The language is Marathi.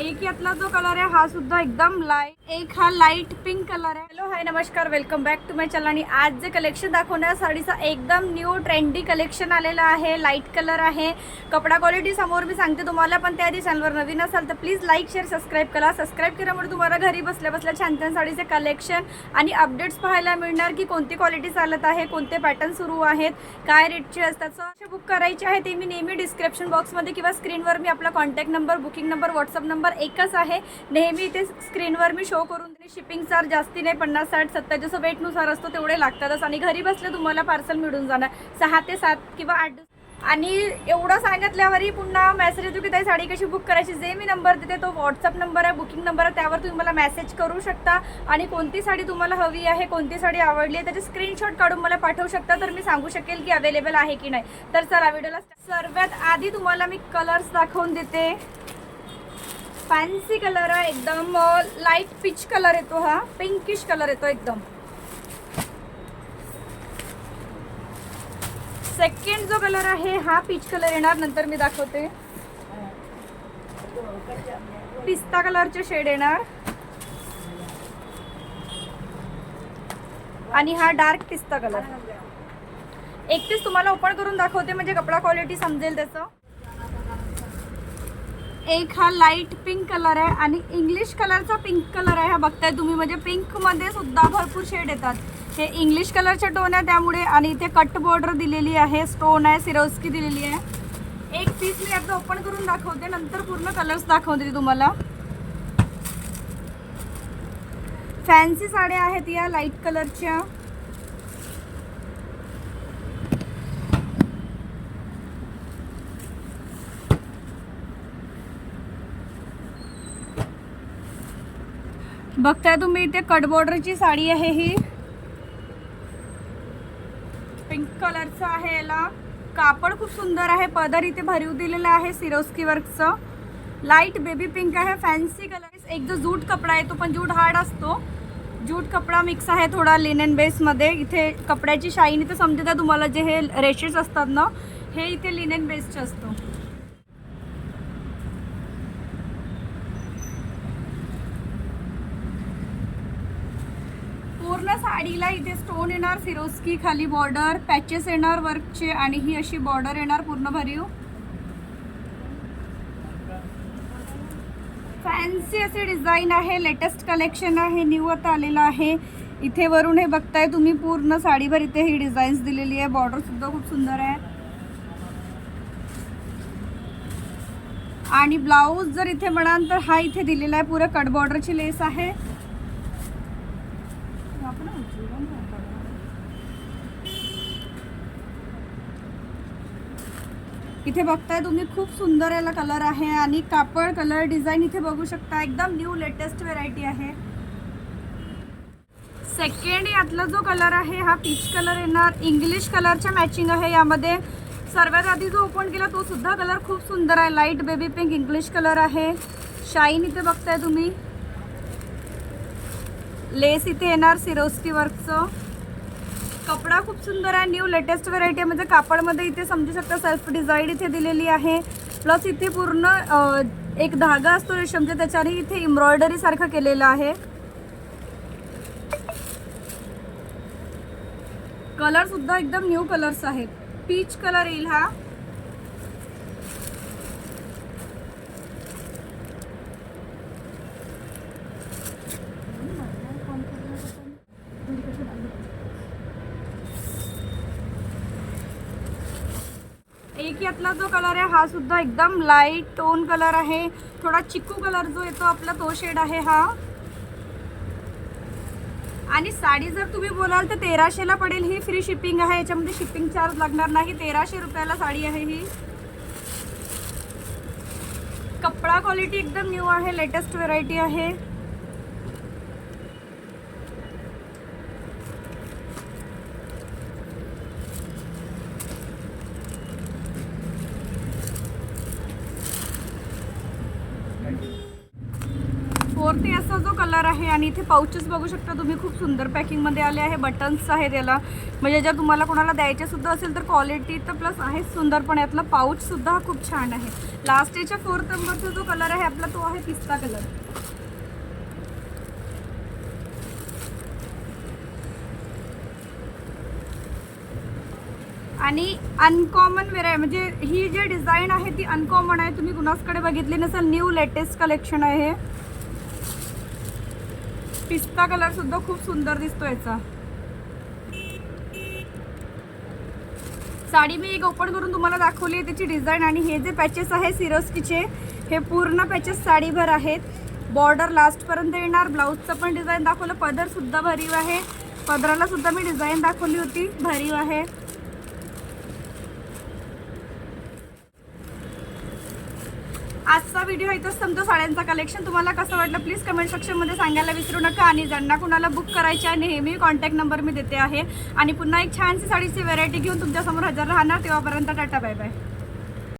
एक यातला जो कलर आहे हा सुद्धा एकदम लाइट एक हा लाइट पिंक कलर आहे. हॅलो हाय नमस्कार welcome back to my channel आणि आज जे कलेक्शन दाखवणार साडीचा एकदम न्यू ट्रेंडी कलेक्शन आलेलं आहे. लाइट कलर आहे. कपडा क्वालिटी समोर मी सांगते तुम्हाला पण त्या चॅनलवर नवीन असाल तर प्लीज लाईक शेअर सबस्क्राईब करा. सबस्क्राईब केल्यामुळे तुम्हाला घरी बसल्या बसल्या छान छान साडीचे कलेक्शन आणि अपडेट्स पाहायला मिळणार की कोणती क्वालिटी चालत आहे कोणते पॅटर्न सुरू आहेत काय रेटचे असतात. सो असे बुक करायचे आहे ते मी नेहमी डिस्क्रिप्शन बॉक्समध्ये किंवा स्क्रीनवर मी आपला contact number booking number WhatsApp number एकच आहे. नेहमी ते स्क्रीनवर मी शो करून शिपिंग चार्ज जास्ती नाही पन्नास साठ सत्तर जसं वेटनुसार असतो तेवढे लागतातच. आणि घरी बसले तुम्हाला पार्सल मिळून जाणार. सहा ते सात किंवा आठ आणि एवढं सांगितल्यावरही पुन्हा मेसेज येतो की ताई साडी कशी बुक करायची? जे मी नंबर देते तो व्हॉट्सअप नंबर आहे बुकिंग नंबर आहे त्यावर तुम्ही मला मेसेज करू शकता. आणि कोणती साडी तुम्हाला हवी आहे कोणती साडी आवडली आहे त्याचे स्क्रीनशॉट काढून मला पाठवू शकता. तर मी सांगू शकेल की अवेलेबल आहे की नाही. तर चला व्हिडिओला सर्वात आधी तुम्हाला मी कलर्स दाखवून देते. फॅन्सी कलर आहे एकदम. लाइट पिच कलर येतो हा. पिंकिश कलर येतो एकदम. सेकंड जो कलर आहे हा पिच कलर येणार. नंतर मी दाखवते. पिस्ता कलरचे शेड येणार. आणि हा डार्क पिस्ता कलर एकतीस तुम्हाला ओपन करून दाखवते म्हणजे कपडा क्वालिटी समजेल त्याचं. एक हा लाइट पिंक कलर आहे आणि इंग्लिश कलरचा पिंक कलर आहे हा बघताय तुम्ही. म्हणजे पिंकमध्ये सुद्धा भरपूर शेड येतात. हे इंग्लिश कलरचे टोन आहे त्यामुळे आणि इथे कट बॉर्डर दिलेली आहे. स्टोन आहे सिरोस्की दिलेली आहे. एक पीस मी आता ओपन करून दाखवते. नंतर पूर्ण कलर्स दाखवते तुम्हाला. फॅन्सी साड्या आहेत या लाइट कलरच्या बघताय तुम्ही इथे कट बॉर्डरची साडी आहे ही. पिंक कलरचं आहे याला. कापड खूप सुंदर आहे. पदर इथे भरीव दिलेलं आहे सिरोस्की वर्कचं लाइट बेबी पिंक आहे. फॅन्सी कलर एक जो जूट कपडा आहे तो पण जूट हार्ड असतो. जूट कपडा मिक्स आहे थोडा लिनेन बेसमध्ये इथे कपड्याची शाईन इथे समजत. आहे तुम्हाला जे हे रेशेस असतात ना हे इथे लिनेन बेसचे असतो. पूर्ण साडीला इथे स्टोन येणार फिरोस्की खाली बॉर्डर पॅचेस येणार वर्कचे आणि ही अशी बॉर्डर येणार पूर्ण भरीव. फॅन्सी असे डिझाईन आहे लेटेस्ट कलेक्शन आहे न्यू आता आलेलं आहे. इथे वरून हे बघताय तुम्ही पूर्ण साडीभर इथे ही डिझाईन्स दिलेली आहे. बॉर्डर सुद्धा खूप सुंदर आहे. आणि ब्लाऊज जर इथे म्हणाल तर हा इथे दिलेला आहे. पुरं कट बॉर्डरची लेस आहे. इथे बघताय तुम्ही खूप सुंदर याला कलर आहे आणि कापड कलर डिझाईन इथे बघू शकता. एकदम न्यू लेटेस्ट व्हेरायटी आहे. सेकंड यातला जो कलर आहे हा पीच कलर येणार. इंग्लिश कलरच्या मॅचिंग आहे यामध्ये. सर्वात आधी जो ओपन केला तो सुद्धा कलर खूप सुंदर आहे. Light baby pink English colour आहे. शाईन इथे बघताय तुम्ही. लेस इथे येणार सिरोस्की वर्कचं. कपडा खूप सुंदर आहे न्यू लेटेस्ट व्हरायटी म्हणजे कापडमध्ये इथे समजू शकता सेल्फ डिझाईन इथे दिलेली आहे. प्लस इथे पूर्ण एक धागा असतो रेशमच्या त्याच्याने इथे एम्ब्रॉयडरी सारखं केलेलं आहे. कलर सुद्धा एकदम न्यू कलर्स आहेत. पीच कलर येईल हा. एक यातला जो कलर आहे हा सुद्धा एकदम लाइट टोन कलर आहे. थोडा चिकू कलर जो येतो आपला तो शेड आहे हा. आणि साडी जर तुम्ही बोलाल तर तेराशेला पडेल ही फ्री शिपिंग आहे. याच्यामध्ये शिपिंग चार्ज लागणार नाही. तेराशे रुपयाला साडी आहे ही. कपडा क्वालिटी एकदम न्यू आहे. लेटेस्ट व्हेरायटी आहे. फोर्थ असा जो कलर आहे आणि इथे पाऊचेस बघू शकता तुम्ही खूप सुंदर पॅकिंगमध्ये आले आहे बटन्स आहेत याला. म्हणजे जर तुम्हाला कोणाला द्यायचे सुद्धा असेल तर क्वालिटी तर प्लस आहे सुंदर पण यातला पाऊचसुद्धा खूप छान आहे. लास्ट याच्या फोर्थ नंबरचा जो कलर आहे आपला तो आहे पिस्ता कलर आणि अनकॉमन वेराय म्हणजे ही जी डिझाईन आहे ती अनकॉमन आहे. तुम्ही कुणाचकडे बघितली नसेल न्यू लेटेस्ट कलेक्शन आहे पिस्ता कलर सुद्धा खूप सुंदर दिसतो याचा. साडी मी एक ओपन करून तुम्हाला दाखवली आहे त्याची डिझाईन आणि हे जे पॅचेस आहे सिरोस्कीचे हे पूर्ण पॅचेस साडीभर आहेत. बॉर्डर लास्टपर्यंत येणार. ब्लाऊजचं पण डिझाईन दाखवलं. पदरसुद्धा भरीव आहे. पदराला सुद्धा मी डिझाईन दाखवली होती. भरीव आहे. व्हिडिओ इथंच संपतो साड्यांचा कलेक्शन तुम्हाला कसं वाटलं प्लीज कमेंट सेक्शनमध्ये सांगायला विसरू नका. आणि ज्यांना कुणाला बुक करायचे आहे नेहमी कॉन्टॅक्ट नंबर मी देते आहे. आणि पुन्हा एक छानशी साडीची व्हेरायटी घेऊन तुमच्यासमोर हजर राहणार. तेव्हापर्यंत टाटा बाय बाय